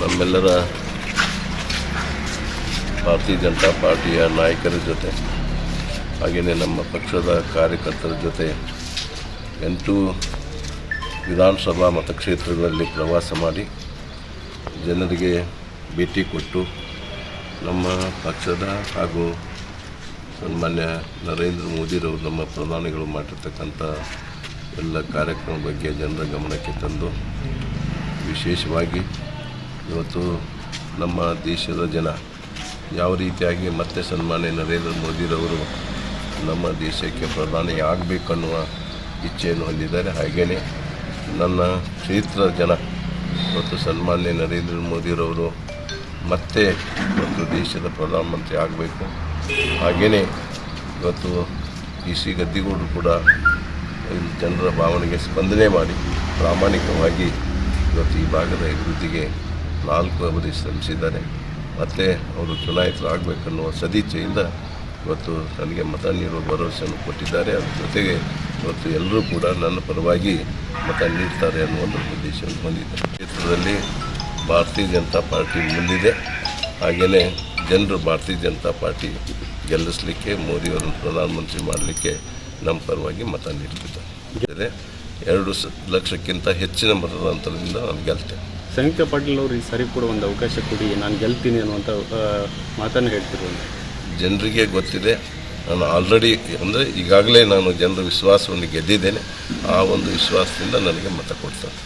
ನಮ್ಮೆಲ್ಲರ ಭಾರತೀಯ ಜನತಾ ಪಾರ್ಟಿಯ ನಾಯಕರ ಜೊತೆ, ಹಾಗೆಯೇ ನಮ್ಮ ಪಕ್ಷದ ಕಾರ್ಯಕರ್ತರ ಜೊತೆ ಎಂಟು ವಿಧಾನಸಭಾ ಮತಕ್ಷೇತ್ರಗಳಲ್ಲಿ ಪ್ರವಾಸ ಮಾಡಿ ಜನರಿಗೆ ಭೇಟಿ ಕೊಟ್ಟು ನಮ್ಮ ಪಕ್ಷದ ಹಾಗೂ ಸನ್ಮಾನ್ಯ ನರೇಂದ್ರ ಮೋದಿರವರು ನಮ್ಮ ಪ್ರಧಾನಿಗಳು ಮಾಡಿರ್ತಕ್ಕಂಥ ಎಲ್ಲ ಕಾರ್ಯಕ್ರಮ ಬಗ್ಗೆ ಜನರ ಗಮನಕ್ಕೆ ತಂದು ವಿಶೇಷವಾಗಿ ಇವತ್ತು ನಮ್ಮ ದೇಶದ ಜನ ಯಾವ ರೀತಿಯಾಗಿ ಮತ್ತೆ ಸನ್ಮಾನ್ಯ ನರೇಂದ್ರ ಮೋದಿರವರು ನಮ್ಮ ದೇಶಕ್ಕೆ ಪ್ರಧಾನಿ ಆಗಬೇಕನ್ನುವ ಇಚ್ಛೆಯನ್ನು ಹೊಂದಿದ್ದಾರೆ. ಹಾಗೆಯೇ ನನ್ನ ಕ್ಷೇತ್ರ ಜನ ಇವತ್ತು ಸನ್ಮಾನ್ಯ ನರೇಂದ್ರ ಮೋದಿರವರು ಮತ್ತೆ ಇವತ್ತು ದೇಶದ ಪ್ರಧಾನಮಂತ್ರಿ ಆಗಬೇಕು. ಹಾಗೆಯೇ ಇವತ್ತು ಈ ಸಿ ಗದ್ದಿಗೌಡರು ಕೂಡ ಜನರ ಭಾವನೆಗೆ ಸ್ಪಂದನೆ ಮಾಡಿ ಪ್ರಾಮಾಣಿಕವಾಗಿ ಇವತ್ತು ಈ ಭಾಗದ ಅಭಿವೃದ್ಧಿಗೆ ನಾಲ್ಕು ಅವಧಿ ಶ್ರಮಿಸಿದ್ದಾರೆ. ಮತ್ತೆ ಅವರು ಚುನಾಯಿತರಾಗಬೇಕನ್ನುವ ಸದಿಚ್ಛೆಯಿಂದ ಇವತ್ತು ನನಗೆ ಮತ ನೀಡುವ ಭರವಸೆಯನ್ನು ಕೊಟ್ಟಿದ್ದಾರೆ. ಅದ್ರ ಜೊತೆಗೆ ಇವತ್ತು ಎಲ್ಲರೂ ಕೂಡ ನನ್ನ ಪರವಾಗಿ ಮತ ನೀಡ್ತಾರೆ ಅನ್ನುವ ಒಂದು ಉದ್ದೇಶವನ್ನು ಹೊಂದಿದೆ ಕ್ಷೇತ್ರದಲ್ಲಿ ಭಾರತೀಯ ಜನತಾ ಪಾರ್ಟಿ ಮುಂದಿದೆ. ಹಾಗೆಯೇ ಜನರು ಭಾರತೀಯ ಜನತಾ ಪಾರ್ಟಿ ಗೆಲ್ಲಿಸಲಿಕ್ಕೆ, ಮೋದಿಯವರನ್ನು ಪ್ರಧಾನಮಂತ್ರಿ ಮಾಡಲಿಕ್ಕೆ ನಮ್ಮ ಪರವಾಗಿ ಮತ ನೀಡ್ತಿದ್ದಾರೆ ಎರಡು ಲಕ್ಷಕ್ಕಿಂತ ಹೆಚ್ಚಿನ ಮತದಂತರದಿಂದ ನಾನು ಗೆಲ್ತೇನೆ. ಸಂಯುಕ್ತ ಪಾಟೀಲ್ ಅವರು ಈ ಸಾರಿ ಕೂಡ ಒಂದು ಅವಕಾಶ ಕೊಡಿ, ನಾನು ಗೆಲ್ತೀನಿ ಅನ್ನುವಂಥ ಮಾತನ್ನು ಹೇಳ್ತಿರುವಂಥ ಜನರಿಗೆ ಗೊತ್ತಿದೆ, ನಾನು ಆಲ್ರೆಡಿ ಅಂದರೆ ಈಗಾಗಲೇ ನಾನು ಜನರ ವಿಶ್ವಾಸವನ್ನು ಗೆದ್ದಿದ್ದೇನೆ. ಆ ಒಂದು ವಿಶ್ವಾಸದಿಂದ ನನಗೆ ಮತ ಕೊಡ್ತಾರೆ.